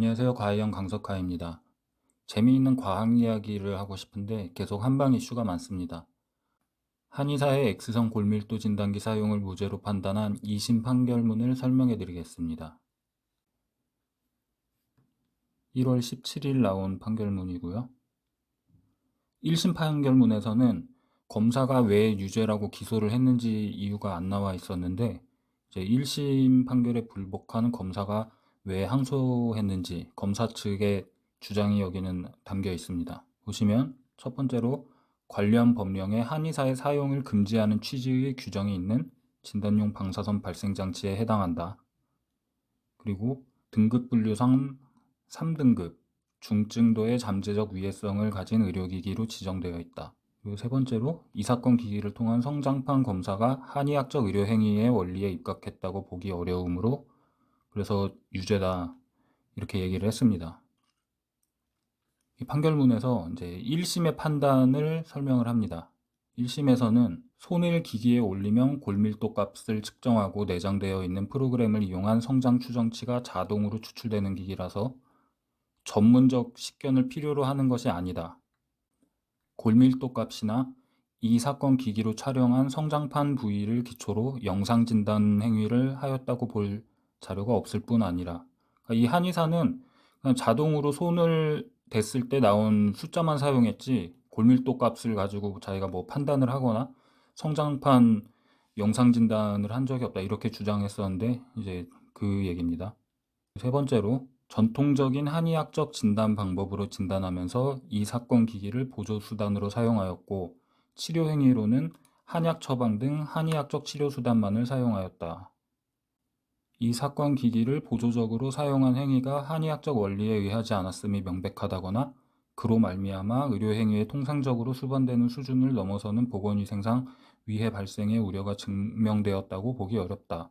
안녕하세요. 과학형 강석하입니다. 재미있는 과학 이야기를 하고 싶은데 계속 한방 이슈가 많습니다. 한의사의 X선 골밀도 진단기 사용을 무죄로 판단한 2심 판결문을 설명해 드리겠습니다. 1월 17일 나온 판결문이고요. 1심 판결문에서는 검사가 왜 유죄라고 기소를 했는지 이유가 안 나와 있었는데 이제 1심 판결에 불복한 검사가 왜 항소했는지 검사 측의 주장이 여기는 담겨 있습니다. 보시면 첫 번째로 관련 법령에 한의사의 사용을 금지하는 취지의 규정이 있는 진단용 방사선 발생 장치에 해당한다. 그리고 등급 분류상 3등급 중증도의 잠재적 위해성을 가진 의료기기로 지정되어 있다. 그리고 세 번째로 이 사건 기기를 통한 성장판 검사가 한의학적 의료 행위의 원리에 입각했다고 보기 어려우므로 그래서 유죄다 이렇게 얘기를 했습니다. 이 판결문에서 이제 1심의 판단을 설명을 합니다. 1심에서는 손을 기기에 올리면 골밀도 값을 측정하고 내장되어 있는 프로그램을 이용한 성장 추정치가 자동으로 추출되는 기기라서 전문적 식견을 필요로 하는 것이 아니다. 골밀도 값이나 이 사건 기기로 촬영한 성장판 부위를 기초로 영상 진단 행위를 하였다고 볼 자료가 없을 뿐 아니라 그러니까 이 한의사는 그냥 자동으로 손을 댔을 때 나온 숫자만 사용했지 골밀도 값을 가지고 자기가 뭐 판단을 하거나 성장판 영상 진단을 한 적이 없다 이렇게 주장했었는데 이제 그 얘기입니다. 세 번째로 전통적인 한의학적 진단 방법으로 진단하면서 이 사건 기기를 보조 수단으로 사용하였고 치료 행위로는 한약 처방 등 한의학적 치료 수단만을 사용하였다. 이 사건 기기를 보조적으로 사용한 행위가 한의학적 원리에 의하지 않았음이 명백하다거나 그로 말미암아 의료 행위에 통상적으로 수반되는 수준을 넘어서는 보건위생상 위해 발생의 우려가 증명되었다고 보기 어렵다.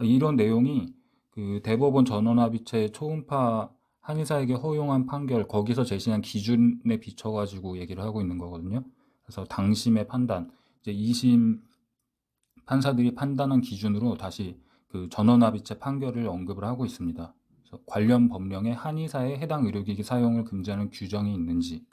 이런 내용이 그 대법원 전원합의체 초음파 한의사에게 허용한 판결 거기서 제시한 기준에 비춰가지고 얘기를 하고 있는 거거든요. 그래서 당심의 판단 이제 2심 판사들이 판단한 기준으로 다시 그 전원합의체 판결을 언급을 하고 있습니다. 관련 법령에 한의사의 해당 의료기기 사용을 금지하는 규정이 있는지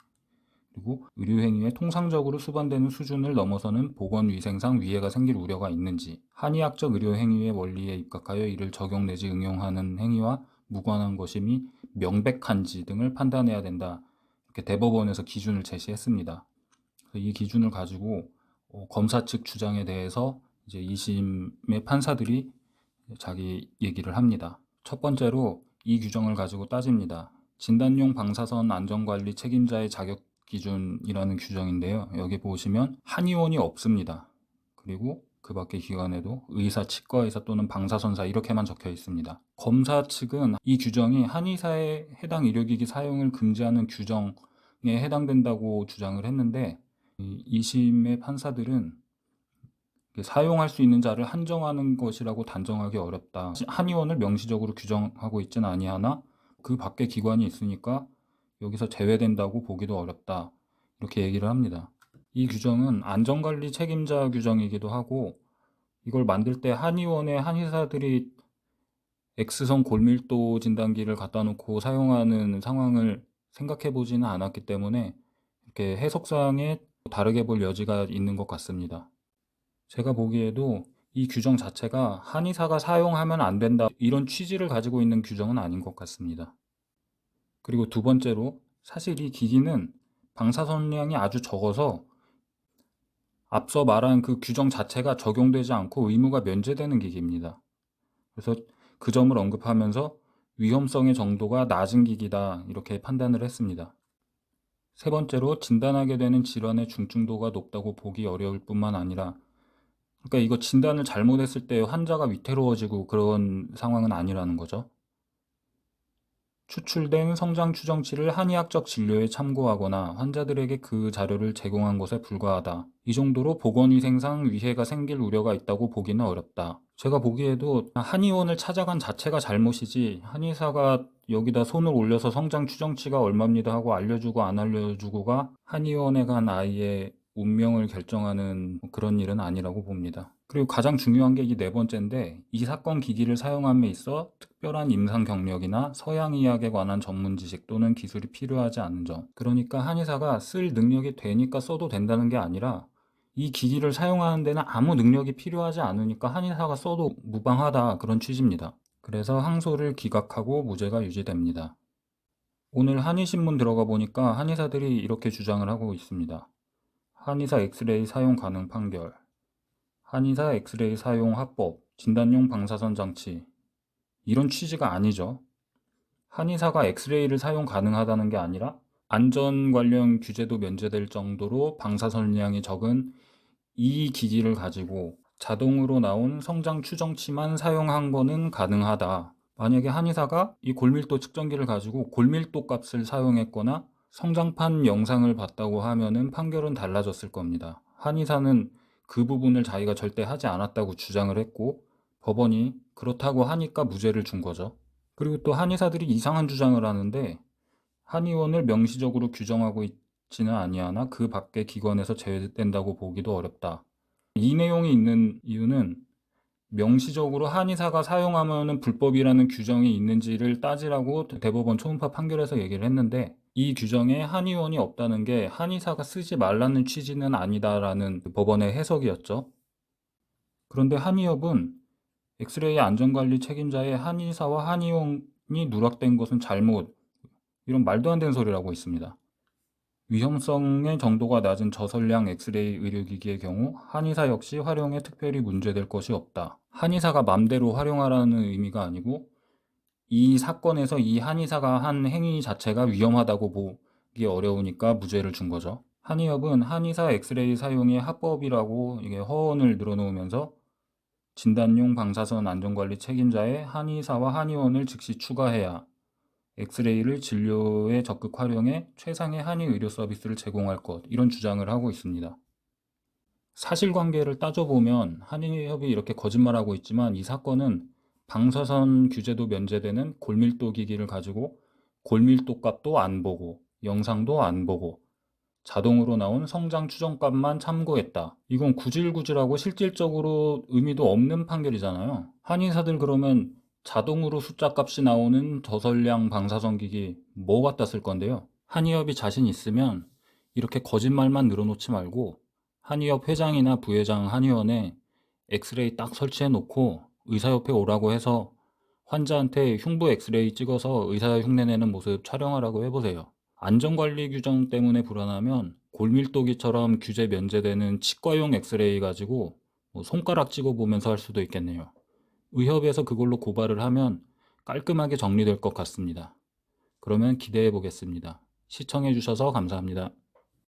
그리고 의료행위에 통상적으로 수반되는 수준을 넘어서는 보건위생상 위해가 생길 우려가 있는지 한의학적 의료행위의 원리에 입각하여 이를 적용 내지 응용하는 행위와 무관한 것임이 명백한지 등을 판단해야 된다. 이렇게 대법원에서 기준을 제시했습니다. 이 기준을 가지고 어, 검사 측 주장에 대해서 이제 2심의 판사들이 자기 얘기를 합니다. 첫 번째로 이 규정을 가지고 따집니다. 진단용 방사선 안전관리 책임자의 자격 기준이라는 규정인데요. 여기 보시면 한의원이 없습니다. 그리고 그 밖의 기관에도 의사, 치과의사 또는 방사선사 이렇게만 적혀 있습니다. 검사 측은 이 규정이 한의사의 해당 의료기기 사용을 금지하는 규정에 해당된다고 주장을 했는데 2심의 판사들은 사용할 수 있는 자를 한정하는 것이라고 단정하기 어렵다. 한의원을 명시적으로 규정하고 있지는 아니하나 그 밖에 기관이 있으니까 여기서 제외된다고 보기도 어렵다. 이렇게 얘기를 합니다. 이 규정은 안전관리 책임자 규정이기도 하고 이걸 만들 때 한의원의 한의사들이 X선 골밀도 진단기를 갖다 놓고 사용하는 상황을 생각해 보지는 않았기 때문에 이렇게 해석상에 다르게 볼 여지가 있는 것 같습니다. 제가 보기에도 이 규정 자체가 한의사가 사용하면 안 된다 이런 취지를 가지고 있는 규정은 아닌 것 같습니다. 그리고 두 번째로 사실 이 기기는 방사선량이 아주 적어서 앞서 말한 그 규정 자체가 적용되지 않고 의무가 면제되는 기기입니다. 그래서 그 점을 언급하면서 위험성의 정도가 낮은 기기다 이렇게 판단을 했습니다. 세 번째로 진단하게 되는 질환의 중증도가 높다고 보기 어려울 뿐만 아니라 그러니까 이거 진단을 잘못했을 때 환자가 위태로워지고 그런 상황은 아니라는 거죠. 추출된 성장 추정치를 한의학적 진료에 참고하거나 환자들에게 그 자료를 제공한 것에 불과하다. 이 정도로 보건위생상 위해가 생길 우려가 있다고 보기는 어렵다. 제가 보기에도 한의원을 찾아간 자체가 잘못이지 한의사가 여기다 손을 올려서 성장 추정치가 얼마입니다 하고 알려주고 안 알려주고가 한의원에 간 아이의 운명을 결정하는 그런 일은 아니라고 봅니다. 그리고 가장 중요한 게 이 네 번째인데 이 사건 기기를 사용함에 있어 특별한 임상 경력이나 서양 의학에 관한 전문 지식 또는 기술이 필요하지 않은 점. 그러니까 한의사가 쓸 능력이 되니까 써도 된다는 게 아니라 이 기기를 사용하는 데는 아무 능력이 필요하지 않으니까 한의사가 써도 무방하다 그런 취지입니다. 그래서 항소를 기각하고 무죄가 유지됩니다. 오늘 한의신문 들어가 보니까 한의사들이 이렇게 주장을 하고 있습니다. 한의사 엑스레이 사용 가능 판결, 한의사 엑스레이 사용 합법, 진단용 방사선 장치 이런 취지가 아니죠. 한의사가 엑스레이를 사용 가능하다는 게 아니라 안전 관련 규제도 면제될 정도로 방사선량이 적은 이 기기를 가지고 자동으로 나온 성장 추정치만 사용한 거는 가능하다. 만약에 한의사가 이 골밀도 측정기를 가지고 골밀도 값을 사용했거나 성장판 영상을 봤다고 하면은 판결은 달라졌을 겁니다. 한의사는 그 부분을 자기가 절대 하지 않았다고 주장을 했고 법원이 그렇다고 하니까 무죄를 준 거죠. 그리고 또 한의사들이 이상한 주장을 하는데 한의원을 명시적으로 규정하고 있지는 아니하나 그 밖의 기관에서 제외된다고 보기도 어렵다. 이 내용이 있는 이유는 명시적으로 한의사가 사용하면 불법이라는 규정이 있는지를 따지라고 대법원 초음파 판결에서 얘기를 했는데 이 규정에 한의원이 없다는 게 한의사가 쓰지 말라는 취지는 아니다라는 법원의 해석이었죠. 그런데 한의협은 엑스레이 안전관리 책임자의 한의사와 한의원이 누락된 것은 잘못 이런 말도 안 되는 소리라고 있습니다. 위험성의 정도가 낮은 저설량 엑스레이 의료기기의 경우 한의사 역시 활용에 특별히 문제될 것이 없다. 한의사가 맘대로 활용하라는 의미가 아니고 이 사건에서 이 한의사가 한 행위 자체가 위험하다고 보기 어려우니까 무죄를 준 거죠. 한의협은 한의사 엑스레이 사용이 합법이라고 이게 허언을 늘어놓으면서 진단용 방사선 안전관리 책임자의 한의사와 한의원을 즉시 추가해야 엑스레이를 진료에 적극 활용해 최상의 한의 의료 서비스를 제공할 것 이런 주장을 하고 있습니다. 사실관계를 따져보면 한의협이 이렇게 거짓말하고 있지만 이 사건은 방사선 규제도 면제되는 골밀도 기기를 가지고 골밀도 값도 안 보고 영상도 안 보고 자동으로 나온 성장 추정값만 참고했다. 이건 구질구질하고 실질적으로 의미도 없는 판결이잖아요. 한의사들 그러면 자동으로 숫자 값이 나오는 저설량 방사선 기기 뭐 갖다 쓸 건데요? 한의협이 자신 있으면 이렇게 거짓말만 늘어놓지 말고 한의협 회장이나 부회장 한의원에 엑스레이 딱 설치해 놓고 의사협회 오라고 해서 환자한테 흉부 엑스레이 찍어서 의사 흉내내는 모습 촬영하라고 해보세요. 안전관리 규정 때문에 불안하면 골밀도기처럼 규제 면제되는 치과용 엑스레이 가지고 뭐 손가락 찍어보면서 할 수도 있겠네요. 의협에서 그걸로 고발을 하면 깔끔하게 정리될 것 같습니다. 그러면 기대해 보겠습니다. 시청해 주셔서 감사합니다.